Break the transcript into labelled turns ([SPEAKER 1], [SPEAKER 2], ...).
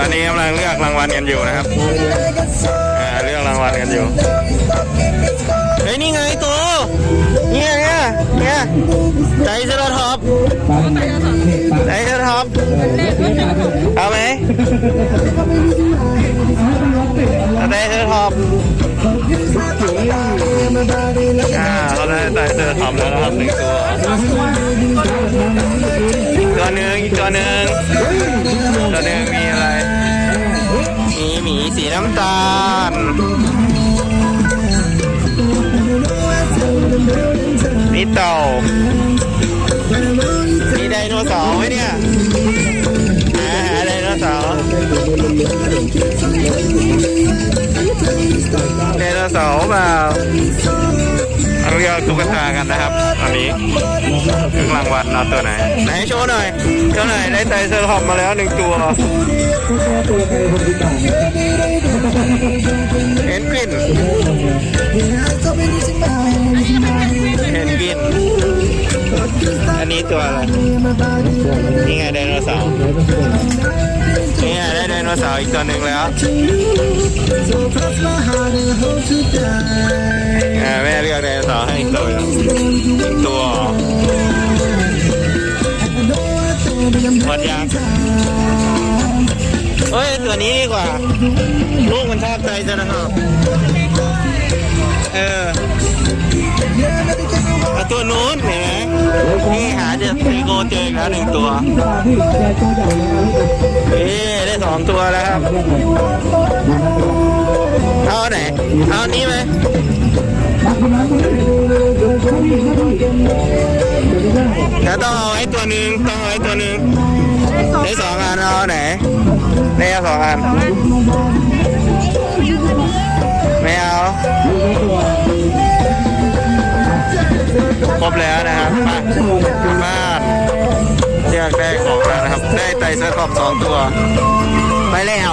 [SPEAKER 1] อันนี้กำลังเลือกรางวัลกันอยู่นะครับอ่าเลือกรางวัลกันอยู่เฮ้ยนี่ไงตัวเนี่ยเนี่ยเนี่ยใจเซอร์ท็อปใจเซอร์ท็อปเอาไหมใจเซอร์ท็อปอ่าเขาได้ใจเซอร์ท็อปแล้วนะครับหนึ่งตัวอีกตัวหนึ่งอีกตัวหนึ่งตัวหนึ่งมี สีน้ำตาล มีเต่า มีไดโนเสาร์ไหมเนี่ยหาหาไดโนเสาร์ไดโนเสาร์เปล่าเอาเรียกตุ๊กตากันนะครับตอนนี้ถึงรางวัลเอาตัวไหน ไหนโชว์หน่อยโชว์หน่อยได้ไตเซอร์ท็อปมาแล้วหนึ่งตัว นี้ตัวอะไร นี่ไงไดโนเสาร์ นี่ไงได้ไดโนเสาร์อีกตัวหนึ่งแล้วแม่เรียกไดโนเสาร์ให้อีกตัวอีกตัวหมดยังเฮ้ยตัวนี้ดีกว่า ลูกมันชอบใจจะนะครับเออเอาตัวนู้นเห็นไหม นี่หาเจอซีโกเจอแล้วหนึ่งตัวเอ๊ได้สองตัวแล้วครับ เอาไหน เอานี้ไหมเดี๋ยวต้องเอาไอ้ตัวหนึ่งต้องเอาไอ้ตัวหนึ่งได้สองอันเอาไหนได้สองอัน ไม่เอา ครบแล้วนะครับมาบ้านเรียกได้ของแล้วนะครับ ได้ไตเซอร์ครอบสองตัว ไปแล้ว